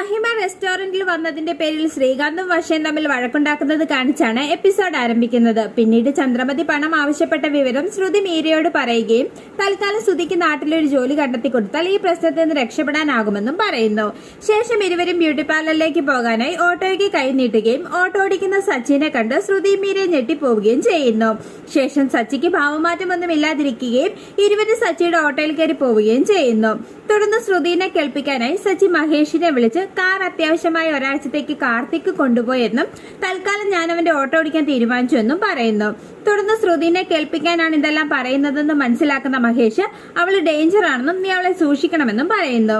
മഹിമ റെസ്റ്റോറന്റിൽ വന്നതിന്റെ പേരിൽ ശ്രീകാന്തും വർഷയും തമ്മിൽ വഴക്കുണ്ടാക്കുന്നത് കാണിച്ചാണ് എപ്പിസോഡ് ആരംഭിക്കുന്നത്. പിന്നീട് ചന്ദ്രമതി പണം ആവശ്യപ്പെട്ട വിവരം ശ്രുതി മീരയോട് പറയുകയും തൽക്കാലം ശ്രുതിക്ക് നാട്ടിലൊരു ജോലി കണ്ടെത്തി കൊടുത്താൽ ഈ പ്രശ്നത്തിൽ നിന്ന് രക്ഷപ്പെടാനാകുമെന്നും പറയുന്നു. ശേഷം ഇരുവരും ബ്യൂട്ടി പാർലറിലേക്ക് പോകാനായി ഓട്ടോയ്ക്ക് കൈ നീട്ടുകയും ഓട്ടോ ഓടിക്കുന്ന സച്ചിനെ കണ്ട് ശ്രുതി മീരെ ഞെട്ടിപ്പോവുകയും ചെയ്യുന്നു. ശേഷം സച്ചിക്ക് ഭാവമാറ്റമൊന്നും ഇല്ലാതിരിക്കുകയും ഇരുവരും സച്ചിയുടെ ഓട്ടോയിൽ കയറി പോവുകയും ചെയ്യുന്നു. തുടർന്ന് ശ്രുതിനെ കേൾപ്പിക്കാനായി സച്ചി മഹേഷിനെ വിളിച്ച് കാർ അത്യാവശ്യമായ ഒരാഴ്ചത്തേക്ക് കാർത്തിക്ക് കൊണ്ടുപോയെന്നും തൽക്കാലം ഞാൻ അവന്റെ ഓട്ടോ ഓടിക്കാൻ തീരുമാനിച്ചു എന്നും പറയുന്നു. തുടർന്ന് ശ്രുതിനെ കേൾപ്പിക്കാനാണ് ഇതെല്ലാം പറയുന്നതെന്ന് മനസ്സിലാക്കുന്ന മഹേഷ് അവൾ ഡേഞ്ചർ ആണെന്നും നീ അവളെ സൂക്ഷിക്കണമെന്നും പറയുന്നു.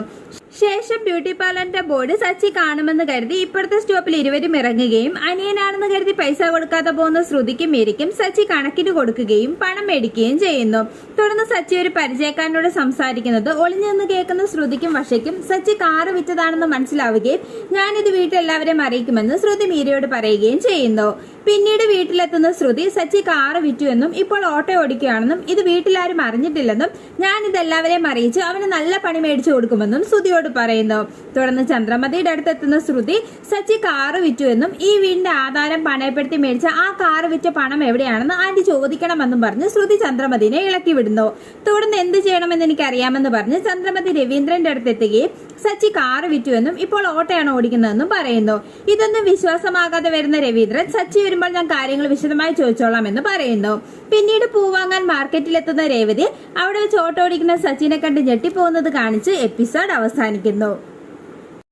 ശേഷം ബ്യൂട്ടി പാർലറിന്റെ ബോർഡ് സച്ചി കാണുമെന്ന് കരുതി ഇപ്പുറത്തെ സ്റ്റോപ്പിൽ ഇരുവരും ഇറങ്ങുകയും അനിയനാണെന്ന് കരുതി പൈസ കൊടുക്കാതെ പോകുന്ന ശ്രുതിക്കും മേരിക്കും സച്ചി കണക്കിന് കൊടുക്കുകയും പണം മേടിക്കുകയും ചെയ്യുന്നു. തുടർന്ന് സച്ചി ഒരു പരിചയക്കാരനോട് സംസാരിക്കുന്നത് ഒളിഞ്ഞു നിന്ന് കേൾക്കുന്ന ശ്രുതിക്കും വശയ്ക്കും സച്ചി കാറ് വിറ്റതാണെന്ന് മനസ്സിലാവുകയും ഞാനിത് വീട്ടിലെല്ലാവരെയും അറിയിക്കുമെന്ന് ശ്രുതി മീരയോട് പറയുകയും ചെയ്യുന്നു. പിന്നീട് വീട്ടിലെത്തുന്ന ശ്രുതി സച്ചി കാറ് വിറ്റുവെന്നും ഇപ്പോൾ ഓട്ടോ ഓടിക്കുകയാണെന്നും ഇത് വീട്ടിലാരും അറിഞ്ഞിട്ടില്ലെന്നും ഞാൻ എല്ലാവരെയും അറിയിച്ച്. അവന് നല്ല പണി മേടിച്ചു കൊടുക്കുമെന്നും ശ്രുതിയോട് പറയുന്നു. തുടർന്ന് ചന്ദ്രമതിയുടെ അടുത്തെത്തുന്ന ശ്രുതി സച്ചി കാറ് വിറ്റു എന്നും ഈ വീടിന്റെ ആധാരം പണയപ്പെടുത്തി മേടിച്ച ആ കാറ് വിറ്റ പണം എവിടെയാണെന്ന് ആന്റി ചോദിക്കണമെന്നും പറഞ്ഞ് ശ്രുതി ചന്ദ്രമതിനെ ഇളക്കി വിടുന്നു. തുടർന്ന് എന്ത് ചെയ്യണമെന്ന് എനിക്കറിയാമെന്ന് പറഞ്ഞ് ചന്ദ്രമതി രവീന്ദ്രന്റെ അടുത്തെത്തുകയും സച്ചി കാറ് വിറ്റുവെന്നും ഇപ്പോൾ ഓട്ടോയാണ് ഓടിക്കുന്നതെന്നും പറയുന്നു. ഇതൊന്നും വിശ്വാസമാകാതെ വരുന്ന രവീന്ദ്രൻ സച്ചി വരുമ്പോൾ ഞാൻ കാര്യങ്ങൾ വിശദമായി ചോദിച്ചോളാം എന്ന് പറയുന്നു. പിന്നീട് പൂവാങ്ങാൻ മാർക്കറ്റിലെത്തുന്ന രേവതി അവിടെ വെച്ച് ഓട്ടോ ഓടിക്കുന്ന സച്ചിനെ കണ്ട് ഞെട്ടിപ്പോകുന്നത് കാണിച്ച് എപ്പിസോഡ് അവസാനിക്കുന്നു.